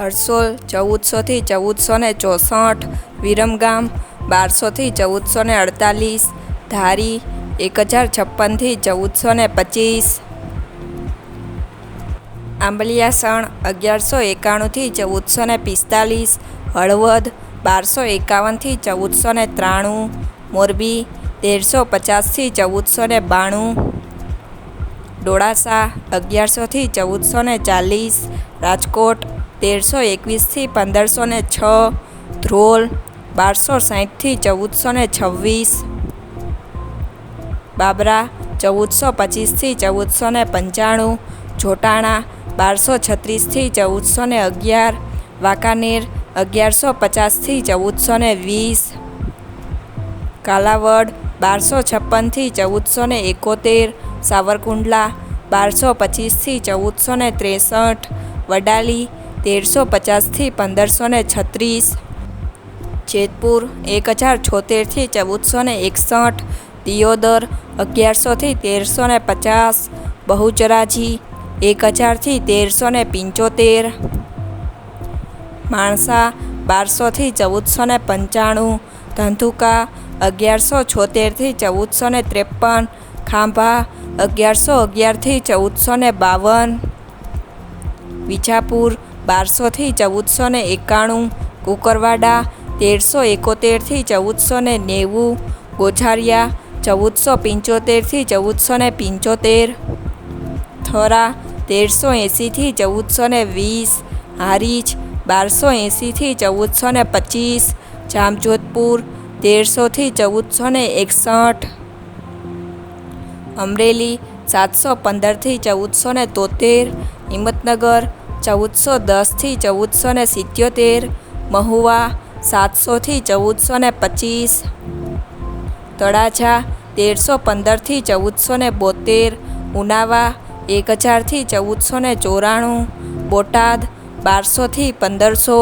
હરસોલ ચૌદસોથી ચૌદસો ને ચોસઠ, વિરમગામ, બારસોથી ચૌદસો ને અડતાલીસ, ધારી એક હજાર છપ્પનથી ચૌદસો ને પચીસ. આંબલિયાસણ, અગિયારસો એકાણુંથી ચૌદસો ને પિસ્તાલીસ, હળવદ, બારસો એકાવનથી ચૌદસો ને ત્રાણું, મોરબી, તેરસો પચાસથી ચૌદસો ને બાણું. ડોળાસા, અગિયારસોથી ચૌદસો ને ચાલીસ, રાજકોટ તેરસો એકવીસથી પંદરસો ને છ, ધ્રોલ બારસો સાહીઠથી ચૌદસો ને છવ્વીસ, બાબરા ચૌદસો પચીસથી ચૌદસો ને પંચાણું, જોટાણા બારસો છત્રીસથી ચૌદસો ને અગિયાર, વાંકાનેર અગિયારસો પચાસથી ચૌદસો ને વીસ, કાલાવડ બારસો છપ્પનથી ચૌદસો ને એકોતેર, સાવરકુંડલા બારસો પચીસથી ચૌદસો ને ત્રેસઠ, વડાલી તેરસો પચાસથી પંદરસો ને છત્રીસ. જેતપુર એક હજાર છોતેરથી ચૌદસો ને એકસઠ. દિયોદર અગિયારસોથી તેરસો ને પચાસ. બહુચરાજી એક હજારથી તેરસો ને પંચોતેર. માણસા બારસોથી ચૌદસો ને પંચાણું. ધંધુકા અગિયારસો છોતેરથી ચૌદસો ને ત્રેપન. ખાંભા અગિયારસો અગિયારથી ચૌદસો ને બાવન. વિજાપુર બારસોથી ચૌદસો ને એકાણું, કુકરવાડા તેરસો એકોતેરથી ચૌદસો ને નેવું, ગોઝારિયા ચૌદસો પંચોતેરથી ચૌદસો ને પંચોતેર, થરા તેરસો એંસીથી ચૌદસો ને વીસ, હારીજ બારસો એંસીથી ચૌદસો ને પચીસ, જામજોધપુર તેરસોથી ચૌદસો ને એકસઠ, અમરેલી સાતસો પંદરથી ચૌદસો ને તોતેર, હિંમતનગર ચૌદસો દસથી ચૌદસો ને સિત્યોતેર, મહુવા સાતસોથી ચૌદસો ને પચીસ, તળાજા તેરસો પંદરથી ચૌદસો ને બોતેર, ઉનાવા એક હજારથી ચૌદસો ને ચોરાણું, બોટાદ બારસોથી પંદરસો